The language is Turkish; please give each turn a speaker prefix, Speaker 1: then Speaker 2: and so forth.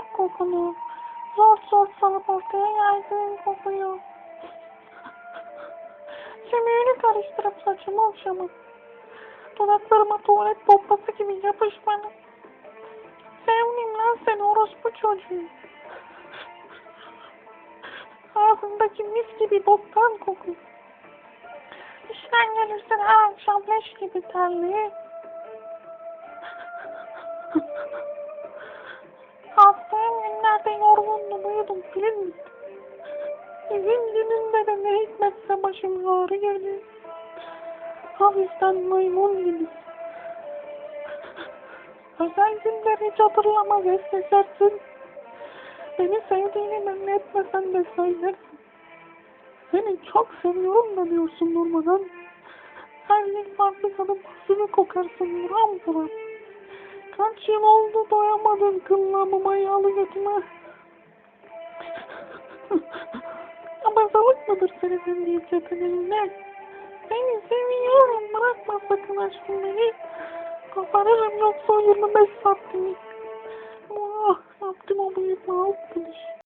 Speaker 1: bırak kokunu. Zor zor salıp ortaya yaydığın kokuyu. Sümüğünü karıştırıp saçımı okşama. Dudaklarıma tuvalet pompası gibi yapış bana. Sevdim lan seni orospu çocuğu. Ağzındaki mis gibi boktan koku. İşten gelirsin her akşam leş gibi terli. Uyudum film. İzin gününde de ne hikmetse başım ağrı gelir. Hafiften maymun gibi. Özel günleri hiç hatırlamaz esnesersin. Beni sevdiğini belli etmesen de söylersin. Seni çok seviyorum da diyorsun durmadan. Her gün farklı kadın basını kokarsın buram buram. Kaç yıl oldu doyamadın kıllamıma yağlı götüme. Abazalık mıdır senin deyip yeteneğine? Seni seviyorum bırakma sakın aşkım beni. Koparırım yoksa o 25 saatini. Ah yaptım o alt geliş.